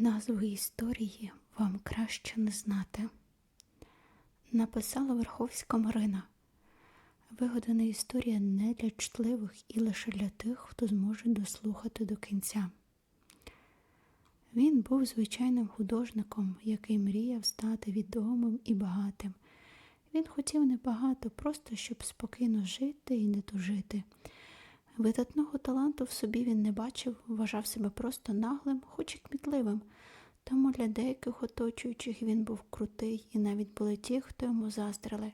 Назву історії вам краще не знати. Написала Верховська Марина. Вигадана історія не для чтливих і лише для тих, хто зможе дослухати до кінця. Він був звичайним художником, який мріяв стати відомим і багатим. Він хотів небагато, просто щоб спокійно жити і не тужити. Видатного таланту в собі він не бачив, вважав себе просто наглим, хоч і кмітливим. Тому для деяких оточуючих він був крутий, і навіть були ті, хто йому заздрили.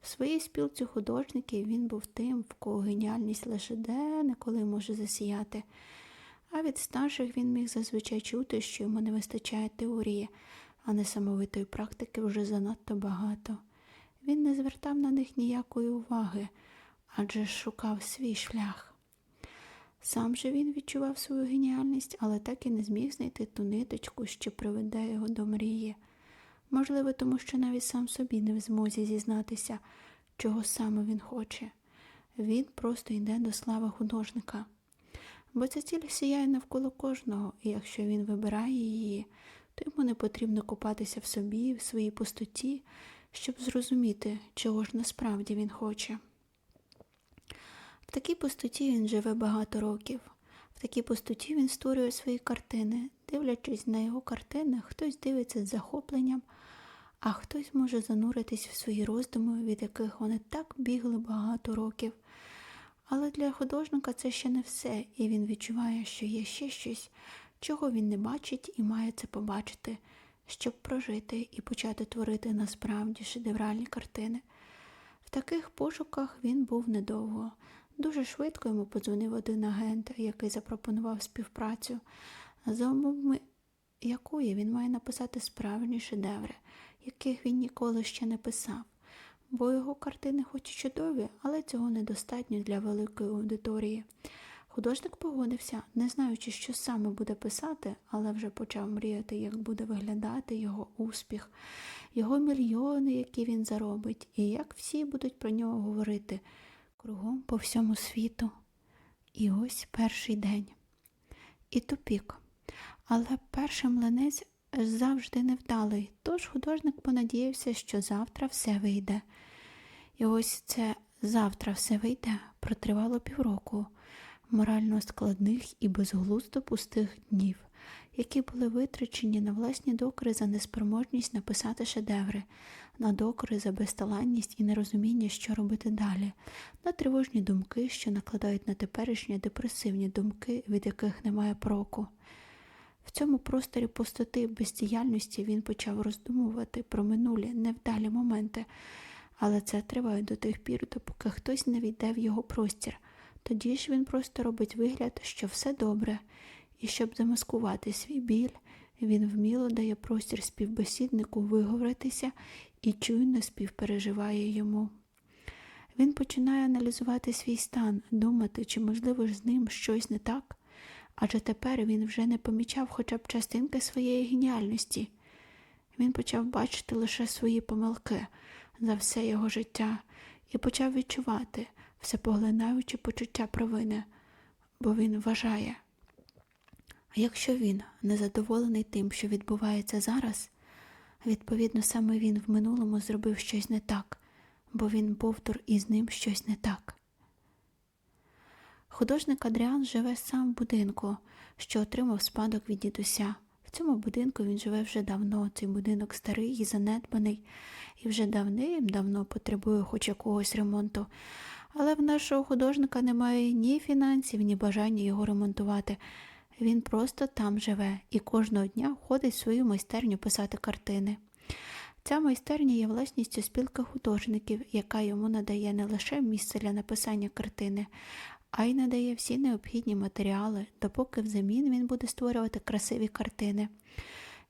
В своїй спілці художників він був тим, в кого геніальність лише де-неколи може засіяти. А від старших він міг зазвичай чути, що йому не вистачає теорії, а несамовитої практики вже занадто багато. Він не звертав на них ніякої уваги, адже шукав свій шлях. Сам же він відчував свою геніальність, але так і не зміг знайти ту ниточку, що приведе його до мрії. Можливо, тому що навіть сам собі не в змозі зізнатися, чого саме він хоче. Він просто йде до слави художника. Бо ця ціль сіяє навколо кожного, і якщо він вибирає її, то йому не потрібно купатися в собі, в своїй пустоті, щоб зрозуміти, чого ж насправді він хоче. В такій пустоті він живе багато років. В такій пустоті він створює свої картини. Дивлячись на його картини, хтось дивиться з захопленням, а хтось може зануритись в свої роздуми, від яких вони так бігли багато років. Але для художника це ще не все, і він відчуває, що є ще щось, чого він не бачить і має це побачити, щоб прожити і почати творити насправді шедевральні картини. В таких пошуках він був недовго. Дуже швидко йому подзвонив один агент, який запропонував співпрацю, за умовами якої він має написати справжні шедеври, яких він ніколи ще не писав. Бо його картини хоч і чудові, але цього недостатньо для великої аудиторії. Художник погодився, не знаючи, що саме буде писати, але вже почав мріяти, як буде виглядати його успіх, його мільйони, які він заробить, і як всі будуть про нього говорити кругом по всьому світу. І ось перший день. І тупік. Але перший млинець завжди невдалий, тож художник понадіявся, що завтра все вийде. І ось це завтра все вийде протривало півроку морально складних і безглуздо пустих днів, які були витрачені на власні докори за неспроможність написати шедеври, на докори за безталанність і нерозуміння, що робити далі, на тривожні думки, що накладають на теперішні депресивні думки, від яких немає проку. В цьому просторі пустоти бездіяльності він почав роздумувати про минулі невдалі моменти, але це триває до тих пір, допоки хтось не війде в його простір. Тоді ж він просто робить вигляд, що все добре, і щоб замаскувати свій біль, він вміло дає простір співбесіднику виговоритися і чуйно співпереживає йому. Він починає аналізувати свій стан, думати, чи, можливо, ж з ним щось не так, адже тепер він вже не помічав хоча б частинки своєї геніальності. Він почав бачити лише свої помилки за все його життя і почав відчувати всепоглинаюче почуття провини, бо він вважає. А якщо він незадоволений тим, що відбувається зараз, відповідно, саме він в минулому зробив щось не так, бо він бовтур і з ним щось не так. Художник Адріан живе сам в будинку, що отримав спадок від дідуся. В цьому будинку він живе вже давно. Цей будинок старий і занедбаний, і вже давним-давно потребує хоч якогось ремонту. Але в нашого художника немає ні фінансів, ні бажання його ремонтувати. Він просто там живе і кожного дня ходить в свою майстерню писати картини. Ця майстерня є власністю спілки художників, яка йому надає не лише місце для написання картини, а й надає всі необхідні матеріали, допоки взамін він буде створювати красиві картини.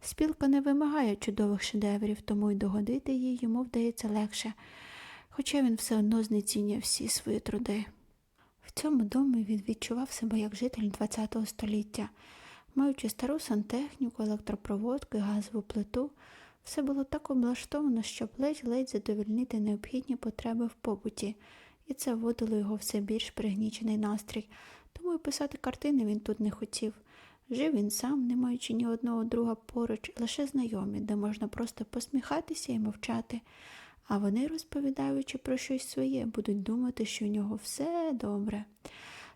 Спілка не вимагає чудових шедеврів, тому й догодити їй йому вдається легше, хоча він все одно знецінює всі свої труди. В цьому домі він відчував себе як житель ХХ століття, маючи стару сантехніку, електропроводку і газову плиту, все було так облаштовано, щоб ледь-ледь задовольнити необхідні потреби в побуті, і це вводило його все більш пригнічений настрій, тому і писати картини він тут не хотів. Жив він сам, не маючи ні одного друга поруч, лише знайомі, де можна просто посміхатися і мовчати. А вони, розповідаючи про щось своє, будуть думати, що у нього все добре.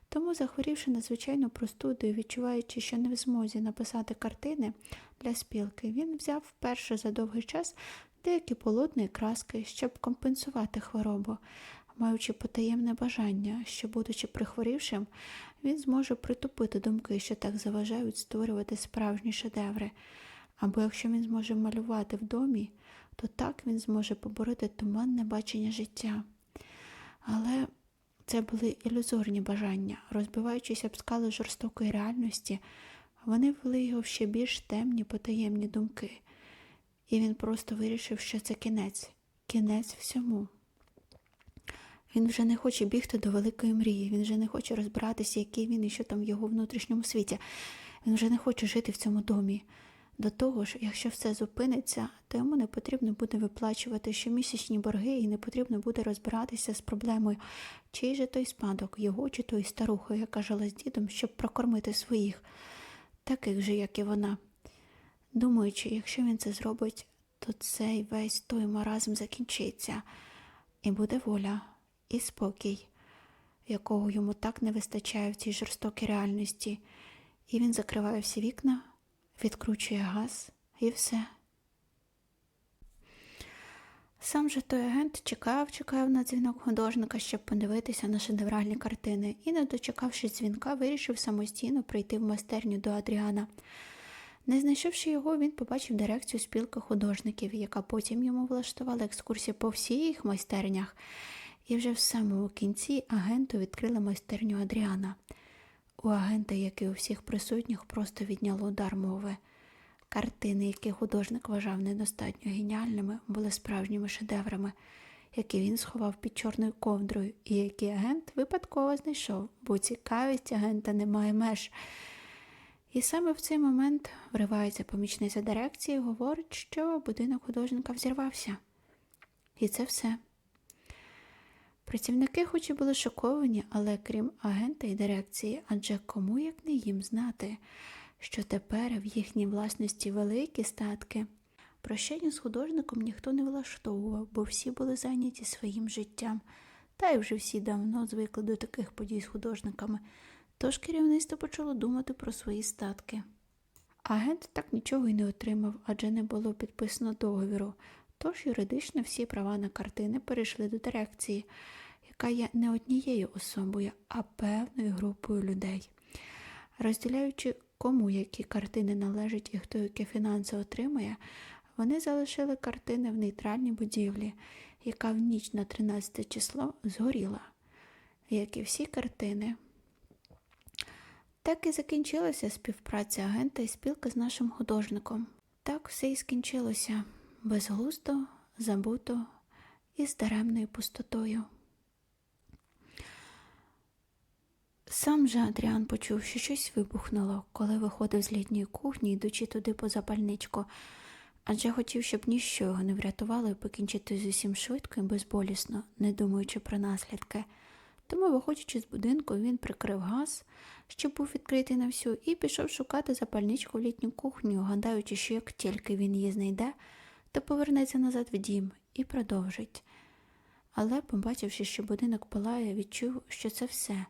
Тому, захворівши надзвичайно простудою, відчуваючи, що не в змозі написати картини для спілки, він взяв вперше за довгий час деякі полотна і краски, щоб компенсувати хворобу, маючи потаємне бажання, що, будучи прихворівшим, він зможе притупити думки, що так заважають створювати справжні шедеври. Або якщо він зможе малювати в домі, то так він зможе побороти туманне бачення життя. Але це були ілюзорні бажання, розбиваючись об скали жорстокої реальності, вони ввели його в ще більш темні потаємні думки. І він просто вирішив, що це кінець, кінець всьому. Він вже не хоче бігти до великої мрії, він вже не хоче розбиратися, який він і що там в його внутрішньому світі. Він вже не хоче жити в цьому домі. До того ж, якщо все зупиниться, то йому не потрібно буде виплачувати щомісячні борги і не потрібно буде розбиратися з проблемою, чий же той спадок, його чи той старухою, яка жила з дідом, щоб прокормити своїх, таких же, як і вона. Думаючи, якщо він це зробить, то цей весь той маразм закінчиться, і буде воля, і спокій, якого йому так не вистачає в цій жорстокій реальності, і він закриває всі вікна відкручує газ і все. Сам же той агент чекав, чекав на дзвінок художника, щоб подивитися на шедевральні картини, і, не дочекавшись дзвінка, вирішив самостійно прийти в майстерню до Адріана. Не знайшовши його, він побачив дирекцію спілки художників, яка потім йому влаштувала екскурсію по всіх майстернях, і вже в самому кінці агенту відкрили майстерню Адріана. У агента, як і у всіх присутніх, просто відняло удар мови. Картини, які художник вважав недостатньо геніальними, були справжніми шедеврами, які він сховав під чорною ковдрою, і які агент випадково знайшов, бо цікавість агента не має меж. І саме в цей момент вривається помічниця дирекції і говорить, що будинок художника взірвався. І це все. Працівники хоч і були шоковані, але крім агента і дирекції, адже кому як не їм знати, що тепер в їхній власності великі статки. Прощання з художником ніхто не влаштовував, бо всі були зайняті своїм життям, та й вже всі давно звикли до таких подій з художниками, тож керівництво почало думати про свої статки. Агент так нічого й не отримав, адже не було підписано договіру, тож юридично всі права на картини перейшли до дирекції, яка є не однією особою, а певною групою людей. Розділяючи, кому які картини належать і хто які фінанси отримує, вони залишили картини в нейтральній будівлі, яка в ніч на 13 число згоріла. Як і всі картини. Так і закінчилася співпраця агента і спілка з нашим художником. Так все і скінчилося безглуздо, забуто і з даремною пустотою. Сам же Адріан почув, що щось вибухнуло, коли виходив з літньої кухні, йдучи туди по запальничку, адже хотів, щоб ніщо його не врятувало і покінчити з усім швидко і безболісно, не думаючи про наслідки. Тому, виходячи з будинку, він прикрив газ, що був відкритий на всю, і пішов шукати запальничку в літню кухню, гадаючи, що як тільки він її знайде, то повернеться назад в дім і продовжить. Але, побачивши, що будинок палає, відчув, що це все,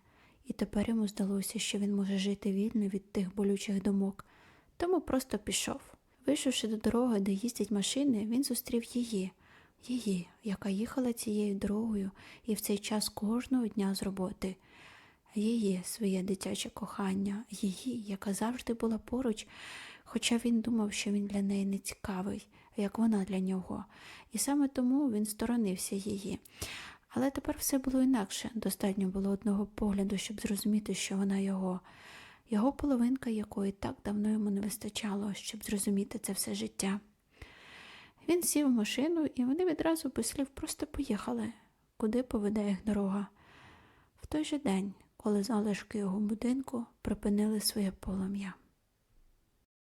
і тепер йому здалося, що він може жити вільно від тих болючих думок, тому просто пішов. Вийшовши до дороги, де їздять машини, він зустрів її, її, яка їхала цією дорогою і в цей час кожного дня з роботи. Її своє дитяче кохання, її, яка завжди була поруч, хоча він думав, що він для неї не цікавий, як вона для нього, і саме тому він сторонився її. Але тепер все було інакше. Достатньо було одного погляду, щоб зрозуміти, що вона його, його половинка, якої так давно йому не вистачало, щоб зрозуміти це все життя. Він сів в машину, і вони відразу без слів просто поїхали, куди поведе їх дорога. В той же день, коли залишки його будинку припинили своє полум'я.